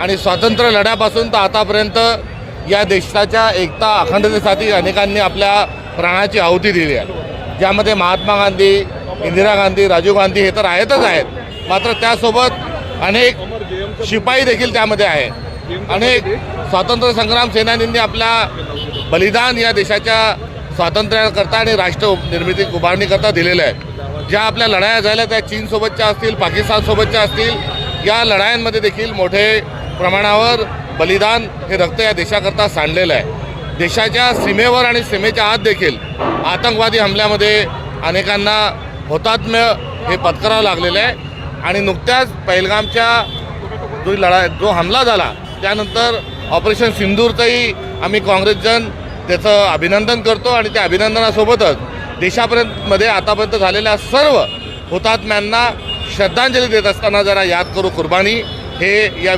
आणि स्वातंत्र्य लढ्यापासून तर आतापर्यंत या देशाच्या एकता अखंडतेसाठी अनेकांनी आपल्या प्राणाची आहुती दिली आहे. ज्यामध्ये महात्मा गांधी इंदिरा गांधी राजीव गांधी हे तर आहेतच आहेत. मात्र त्यासोबत अनेक शिपाई देखील त्यामध्ये आहेत. अनेक स्वातंत्र्य संग्राम सेनानींनी आपल्या बलिदान या देशाच्या स्वातंत्र्याकरता आणि राष्ट्र निर्मिती उभारणीकरता दिलेलं आहे ज्या आपल्या लढाया झाल्या त्या चीनसोबतच्या असतील पाकिस्तानसोबतच्या असतील या लढायांमध्ये देखील मोठे प्रमाणावर बलिदान हे रक्त या देशाकरता सांडलेलं आहे. देशाच्या सीमेवर आणि सीमेच्या आत देखील आतंकवादी हमल्यामध्ये अनेकांना हुतात्म्य हे पत्करावं लागलेलं आहे. आणि नुकत्याच पहिलगामच्या जो लढा जो हमला झाला त्यानंतर ऑपरेशन सिंदूरचंही आम्ही काँग्रेसजन त्याचं अभिनंदन करतो आणि त्या अभिनंदनासोबतच देशापर्यंत मध्ये आतापर्यंत झालेल्या सर्व हुतात्म्यांना श्रद्धांजली देत असताना जरा याद करू कुर्बानी. हे या